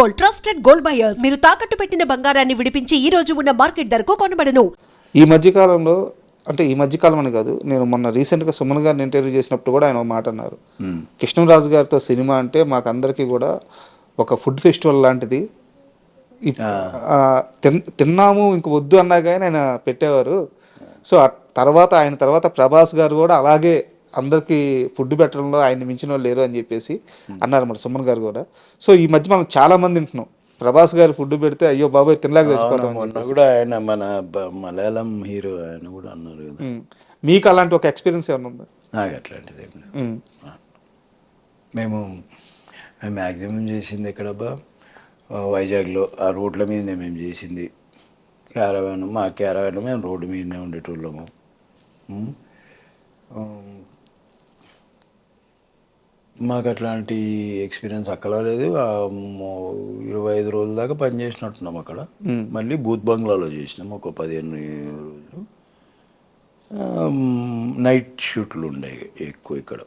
Gold trusted gold buyers. మీరు తాకట్టు పెట్టిన బంగారాన్ని విడిపించి ఈ రోజు ఉన్న మార్కెట్ ధరకు కొనబడను. ఈ మధ్యకాలంలో అంటే ఈ మధ్యకాలం అని కాదు నేను మొన్న రీసెంట్గా సుమన్ గారిని ఇంటర్వ్యూ చేసినప్పుడు కూడా ఆయన మాట అన్నారు. కృష్ణరాజు గారితో సినిమా అంటే మాకందరికీ కూడా ఒక ఫుడ్ ఫెస్టివల్ లాంటిది. తిన్నాము ఇంక వద్దు అన్నా కానీ ఆయన పెట్టేవారు. సో ఆ తర్వాత ఆయన తర్వాత ప్రభాస్ గారు కూడా అలాగే అందరికీ ఫుడ్ పెట్టడంలో ఆయన మించిన వాళ్ళు లేరు అని చెప్పేసి అన్నారు మరి సుమన్ గారు కూడా. సో ఈ మధ్య మనం చాలా మంది వింటున్నాం. ప్రభాస్ గారు ఫుడ్ పెడితే అయ్యో బాబాయ్ తినలేక తెచ్చిపోతాం కూడా ఆయన మన మలయాళం హీరో ఆయన కూడా అన్నారు కదా. మీకు అలాంటి ఒక ఎక్స్పీరియన్స్ ఏమైనా ఉందా? నాకు అట్లాంటిది. మేము మ్యాక్సిమం చేసింది ఎక్కడబ్బా? వైజాగ్లో ఆ రోడ్ల మీదనే మేము చేసింది. క్యారవాన్ మా క్యారవాన్ మేము రోడ్డు మీదనే ఉండేటోళ్ళము. మాకు అట్లాంటి ఎక్స్పీరియన్స్ అక్కడ లేదు. ఇరవై ఐదు రోజుల దాకా పని చేసినట్టున్నాం అక్కడ. మళ్ళీ బూత్ బంగ్లాలో చేసినాం. ఒక పదిహేను రోజులు. నైట్ షూట్లు ఉండేవి ఎక్కువ ఇక్కడ.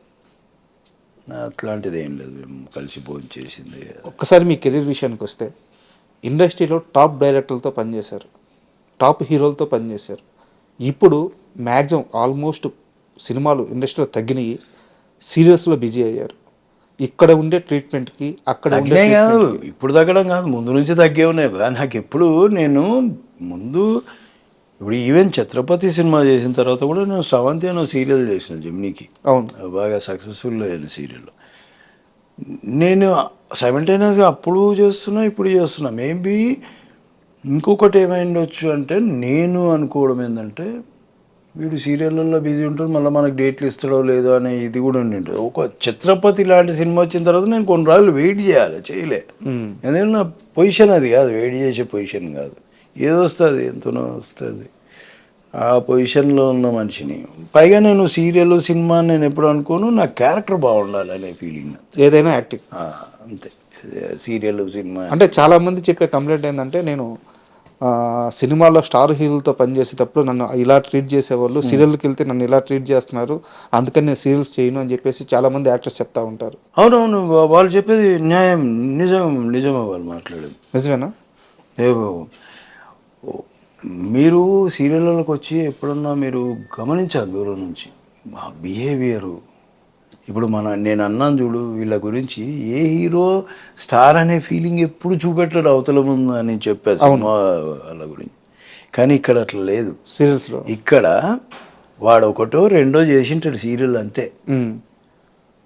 అట్లాంటిది ఏం లేదు. మేము కలిసి భోజనం చేసింది. ఒక్కసారి మీ కెరీర్ విషయానికి వస్తే ఇండస్ట్రీలో టాప్ డైరెక్టర్లతో పనిచేశారు టాప్ హీరోలతో పనిచేశారు ఇప్పుడు మ్యాక్సిమం ఆల్మోస్ట్ సినిమాలు ఇండస్ట్రీలో తగ్గినాయి. సీరియల్స్లో బిజీ అయ్యారు. ఇక్కడ ఉండే ట్రీట్మెంట్కి అక్కడ ఉండే కాదు. ఇప్పుడు తగ్గడం కాదు. ముందు నుంచి తగ్గే ఉన్నాయి. నాకు ఎప్పుడు నేను ముందు ఇప్పుడు ఈవెన్ ఛత్రపతి సినిమా చేసిన తర్వాత కూడా నేను సవంతి అనే సీరియల్ చేసిన జమ్నీకి. అవును. బాగా సక్సెస్ఫుల్ అయిన సీరియల్. నేను సైమల్టేనియస్గా అప్పుడు చేస్తున్నా ఇప్పుడు చేస్తున్నా. మేబీ ఇంకొకటి ఏమైండొచ్చు అంటే నేను అనుకోవడం ఏంటంటే వీడు సీరియళ్ళల్లో బిజీ ఉంటాడు మళ్ళీ మనకు డేట్లు ఇస్తాడో లేదో అనే ఇది కూడా ఉండింది. ఒక ఛత్రపతి లాంటి సినిమా వచ్చిన తర్వాత నేను కొన్ని రోజులు వెయిట్ చేయాలి చేయలే. ఎందుకంటే నా పొజిషన్ అది కాదు వెయిట్ చేసే పొజిషన్ కాదు. ఏదో వస్తుంది ఎంతనో వస్తుంది. ఆ పొజిషన్లో ఉన్న మనిషిని. పైగా నేను సీరియల్ సినిమా నేను ఎప్పుడు అనుకోను నా క్యారెక్టర్ బాగుండాలి అనే ఫీలింగ్. ఏదైనా యాక్టింగ్. అంతే. Serial cinema. అంటే చాలా మంది చెప్పే కంప్లైంట్ ఏంటంటే నేను సినిమాలో స్టార్ హీరోలతో పనిచేసేటప్పుడు నన్ను ఇలా ట్రీట్ చేసేవాళ్ళు. సీరియల్కి వెళ్తే నన్ను ఇలా ట్రీట్ చేస్తున్నారు. అందుకని నేను సీరియల్స్ చేయను అని చెప్పేసి చాలా మంది యాక్టర్స్ చెప్తా ఉంటారు. అవునవును వాళ్ళు చెప్పేది న్యాయం నిజం నిజమే వాళ్ళు మాట్లాడేది. నిజమేనా? ఏ మీరు సీరియళ్ళకి వచ్చి ఎప్పుడన్నా మీరు గమనించాలి దూరం నుంచి? మా బిహేవియరు ఇప్పుడు మన నేను అన్నాను చూడు వీళ్ళ గురించి ఏ హీరో స్టార్ అనే ఫీలింగ్ ఎప్పుడు చూపెట్టడు అవతల ముందు అని చెప్పాను సినిమా వాళ్ళ గురించి. కానీ ఇక్కడ అట్లా లేదు. సీరియల్స్లో. ఇక్కడ వాడు ఒకటో రెండో చేసింటాడు సీరియల్ అంతే.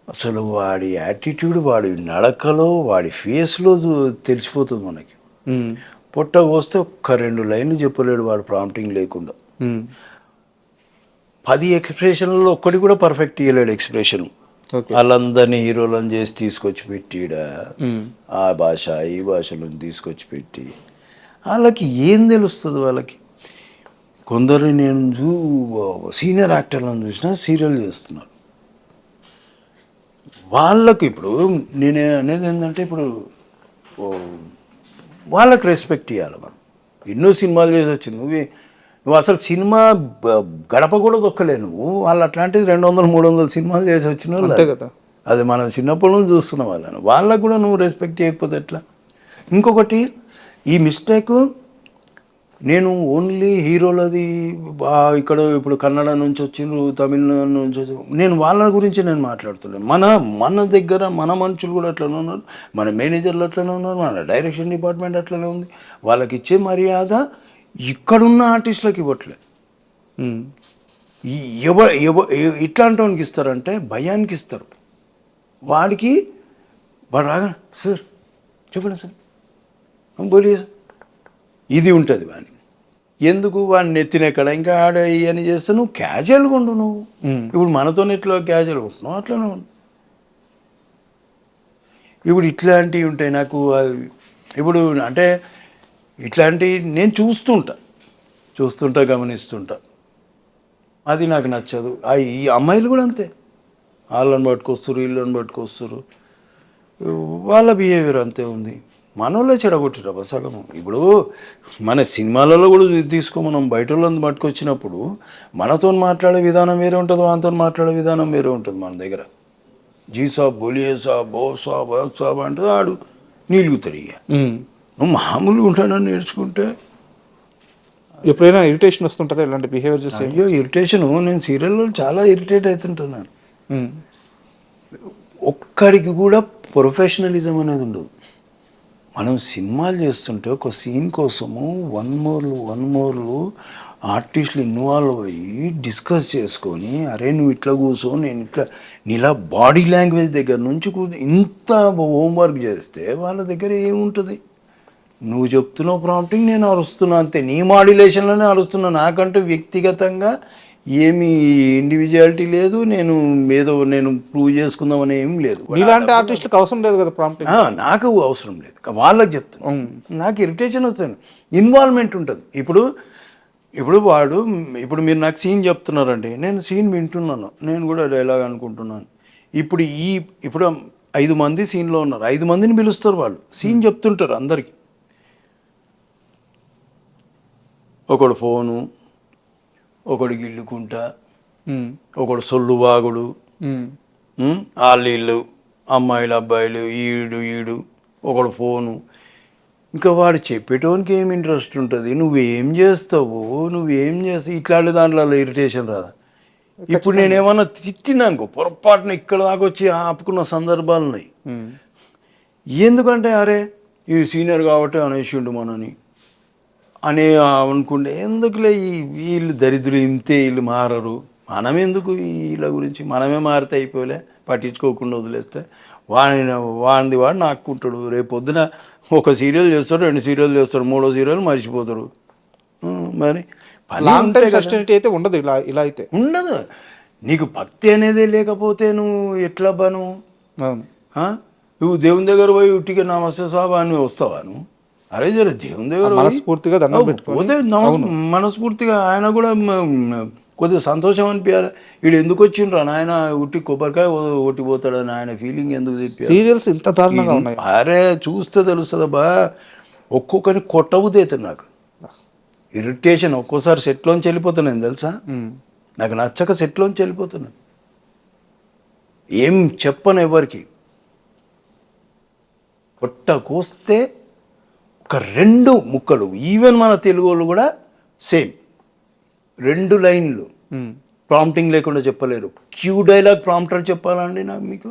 అసలు వాడి యాటిట్యూడ్ వాడి నడకలో వాడి ఫేస్లో తెలిసిపోతుంది మనకి. పొట్ట కోస్తే ఒక్క రెండు లైన్లు చెప్పలేడు వాడు ప్రాంప్టింగ్ లేకుండా. పది ఎక్స్ప్రెషన్లలో ఒక్కటి కూడా పర్ఫెక్ట్ ఇవ్వలేడు ఎక్స్ప్రెషన్. వాళ్ళందరినీ హీరోలను చేసి తీసుకొచ్చి పెట్టిడ. ఆ భాష ఈ భాషలను తీసుకొచ్చి పెట్టి. వాళ్ళకి ఏం తెలుస్తుంది వాళ్ళకి? కొందరు నేను చూ సీనియర్ యాక్టర్లను చూసినా సీరియల్ చేస్తున్నారు. వాళ్ళకు ఇప్పుడు నేను అనేది ఏంటంటే ఇప్పుడు వాళ్ళకి రెస్పెక్ట్ ఇవ్వాలి మనం. ఎన్నో సినిమాలు చేసి వచ్చి నువ్వు నువ్వు అసలు సినిమా గడప కూడా దొక్కలే నువ్వు. వాళ్ళు అట్లాంటిది రెండు వందలు మూడు వందల సినిమాలు చేసి వచ్చిన వాళ్ళు. అంతే కదా. అది మనం చిన్నప్పటి నుంచి చూస్తున్నాం వాళ్ళని. వాళ్ళకు కూడా నువ్వు రెస్పెక్ట్ చేయకపోతే ఎట్లా? ఇంకొకటి ఈ మిస్టేక్ నేను ఓన్లీ హీరోలది ఇక్కడ ఇప్పుడు కన్నడ నుంచి వచ్చిండ్రు తమిళనాడు నుంచి వచ్చి నేను వాళ్ళ గురించి నేను మాట్లాడుతున్నాను మన మన దగ్గర మన మనుషులు కూడా అట్లనే ఉన్నారు. మన మేనేజర్లు అట్లనే ఉన్నారు. మన డైరెక్షన్ డిపార్ట్మెంట్ అట్లనే ఉంది. వాళ్ళకి ఇచ్చే మర్యాద ఇక్కడున్న ఆర్టిస్టులకు ఇవ్వట్లే ఎవ ఎవ ఇట్లాంటి వానికి ఇస్తారంటే భయానికి ఇస్తారు. వాడికి వాడు రాగా సార్ చెప్పండి సార్. బోలీ ఇది ఉంటుంది వాడిని ఎందుకు? వాడిని నెత్తినెక్కడ ఇంకా ఆడ ఇవన్నీ చేస్తే నువ్వు క్యాజువల్గా ఉండు నువ్వు. ఇప్పుడు మనతో ఎట్లా క్యాజువల్గా ఉంటున్నావు అట్లనే ఉండు. ఇప్పుడు ఇట్లాంటివి ఉంటాయి నాకు ఇప్పుడు అంటే ఇట్లాంటివి నేను చూస్తుంటా. చూస్తుంటా గమనిస్తుంటా. అది నాకు నచ్చదు. ఆ ఈ అమ్మాయిలు కూడా అంతే. వాళ్ళని పట్టుకొస్తారు వీళ్ళని పట్టుకొస్తారు వాళ్ళ బిహేవియర్ అంతే ఉంది. మనోళ్ళే చెడగొట్టిరా సగం ఇప్పుడు మన సినిమాలలో కూడా తీసుకో మనం బయట వాళ్ళని పట్టుకొచ్చినప్పుడు మనతో మాట్లాడే విధానం వేరే ఉంటుంది వాళ్ళతో మాట్లాడే విధానం వేరే ఉంటుంది మన దగ్గర. జీ సాబ్ బోలియే సాబ్ బో సాబ్ సాబ్ అంటే ఆడు నిలుగుతాడు ఇక నువ్వు మామూలుగా ఉంటానని నేర్చుకుంటే. ఎప్పుడైనా ఇరిటేషన్ వస్తుంటుందా ఇలాంటి బిహేవియర్ చూసి అయ్యో ఇరిటేషన్ నేను సీరియల్లో చాలా ఇరిటేట్ అవుతుంటున్నాను. ఒక్కడికి కూడా ప్రొఫెషనలిజం అనేది ఉండదు. మనం సినిమాలు చేస్తుంటే ఒక సీన్ కోసము వన్ మోర్లు వన్ మోర్లు ఆర్టిస్టులు ఇన్వాల్వ్ అయ్యి డిస్కస్ చేసుకొని అరే నువ్వు ఇట్లా కూర్చో నేను ఇట్లా నీలా బాడీ లాంగ్వేజ్ దగ్గర నుంచి ఇంత హోంవర్క్ చేస్తే వాళ్ళ దగ్గర ఏముంటుంది? నువ్వు చెప్తున్నావు ప్రాంప్టింగ్ నేను అరుస్తున్నా అంతే. నీ మాడ్యులేషన్లోనే అరుస్తున్నా. నాకంటూ వ్యక్తిగతంగా ఏమి ఇండివిజువాలిటీ లేదు. నేను ఏదో నేను ప్రూవ్ చేసుకుందామని ఏం లేదు. నీలాంటి ఆర్టిస్టులకు అవసరం లేదు కదా ప్రాంప్టింగ్ నాకు అవసరం లేదు. వాళ్ళకి చెప్తాను నాకు ఇరిటేషన్ వస్తుంది. ఇన్వాల్వ్మెంట్ ఉంటుంది. ఇప్పుడు ఇప్పుడు వాడు ఇప్పుడు మీరు నాకు సీన్ చెప్తున్నారండి. నేను సీన్ వింటున్నాను. నేను కూడా డైలాగ్ అనుకుంటున్నాను. ఇప్పుడు ఈ ఇప్పుడు ఐదు మంది సీన్లో ఉన్నారు. ఐదు మందిని పిలుస్తారు వాళ్ళు. సీన్ చెప్తుంటారు అందరికి. ఒకడు ఫోను ఒకడు గిల్లుకుంటా ఒకడు సొల్లు బాగుడు వాళ్ళు వీళ్ళు అమ్మాయిలు అబ్బాయిలు ఈడు ఈడు ఒకడు ఫోను. ఇంకా వాడు చెప్పేటోనికి ఏం ఇంట్రెస్ట్ ఉంటుంది? నువ్వేం చేస్తావు నువ్వేం చేస్తావు ఇట్లాంటి దాంట్లో ఇరిటేషన్ రాదా? ఇప్పుడు నేనేమన్నా తిట్టినానుకో పొరపాటున ఇక్కడ దాకా వచ్చి ఆపుకున్న సందర్భాలు ఉన్నాయి. ఎందుకంటే అరే ఈ సీనియర్ కాబట్టి అనేసిండు మనని. అని అనుకుంటే ఎందుకులే ఈ వీళ్ళు దరిద్రులు ఇంతే వీళ్ళు మారరు? మనం ఎందుకు వీళ్ళ గురించి? మనమే మారితే అయిపోలే పట్టించుకోకుండా వదిలేస్తే. వాడిని వాడిది వాడు నాక్కుంటాడు. రేపు పొద్దున ఒక సీరియల్ చేస్తాడు రెండు సీరియల్ చేస్తాడు మూడో సీరియల్ మర్చిపోతాడు. మరి లాంగ్ టైం. సస్టైనిటీ అయితే ఉండదు ఇలా ఇలా అయితే. ఉండదు. నీకు భక్తి అనేది లేకపోతే నువ్వు ఎట్లా బను? నువ్వు దేవుని దగ్గర పోయి ఉట్టిగా నమస్తే సాబా అని వస్తావా నువ్వు? అరే జర దేవుని దగ్గర మనస్ఫూర్తిగా దండం నమస్- మనస్ఫూర్తిగా ఆయన కూడా కొద్దిగా సంతోషం అనిపించాలి వీడు ఎందుకు వచ్చిండ్రా నాయన? ఉట్టి కొబ్బరికాయ ఒట్టిపోతాడని ఆయన ఫీలింగ్ ఎందుకు తెప్పారు? సీరియల్స్ ఇంత దారుణంగా ఉన్నాయి. అరే చూస్తే తెలుస్తుందబ్బా. ఒక్కొక్కరిని కొట్టబుద్ది అవుతుంది నాకు ఇరిటేషన్ ఒక్కోసారి సెట్లోంచి వెళ్ళిపోతున్నాను తెలుసా. నాకు నచ్చక సెట్లోంచి వెళ్ళిపోతున్నాను ఏం చెప్పను ఎవరికి? పొట్ట కోస్తే ఒక రెండు ముక్కలు ఈవెన్ మన తెలుగు వాళ్ళు కూడా సేమ్. రెండు లైన్లు. ప్రాంప్టింగ్ లేకుండా చెప్పలేరు. క్యూ డైలాగ్ ప్రాంప్టర్ చెప్పాలండి నాకు మీకు.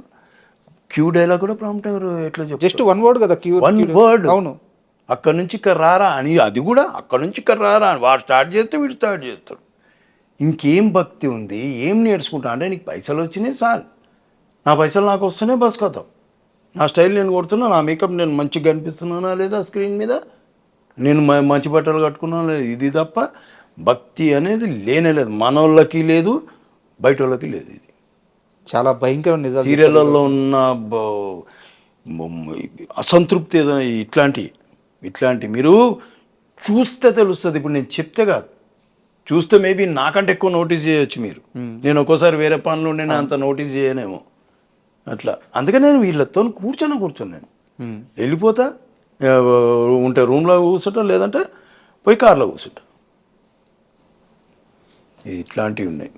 క్యూ డైలాగ్ కూడా ప్రాంప్టర్ ఎట్లా చెప్పాలి జస్ట్ వన్ వర్డ్ కదా క్యూ వన్ వర్డ్ అవును. అక్కడ నుంచి ఇక్కడ రారా అని అది కూడా అక్కడ నుంచి ఇక్కడ రారా అని. వాడు స్టార్ట్ చేస్తే వీడు స్టార్ట్ చేస్తాడు. ఇంకేం భక్తి ఉంది? ఏం నేర్చుకుంటా? అంటే నీకు పైసలు వచ్చినాయి సార్. నా పైసలు నాకు వస్తున్నాయి బస్ కథ నా స్టైల్ నేను కొడుతున్నా నా మేకప్ నేను మంచిగా కనిపిస్తున్నానా లేదా స్క్రీన్ మీద? నేను మంచి బట్టలు కట్టుకున్నానా లేదు? ఇది తప్ప భక్తి అనేది లేనే లేదు. మనోళ్ళకి లేదు బయట వాళ్ళకి లేదు ఇది. చాలా భయంకర నిజాలు సీరియళ్ళల్లో ఉన్న అసంతృప్తి ఏదైనా ఇట్లాంటి ఇట్లాంటి మీరు చూస్తే తెలుస్తుంది. ఇప్పుడు నేను చెప్తే కాదు. చూస్తే మేబీ నాకంటే ఎక్కువ నోటీస్ చేయొచ్చు మీరు. నేను ఒక్కోసారి వేరే పనులు ఉండే అంత నోటీస్ చేయనేమో. అట్లా. అందుకని నేను వీళ్ళతో కూర్చొని కూర్చొని ఉమ్. వెళ్ళిపోతా ఉంటే రూమ్లో కూర్చుంటా లేదంటే పోయి కార్లో కూర్చుంటా. ఇట్లాంటివి ఉన్నాయి.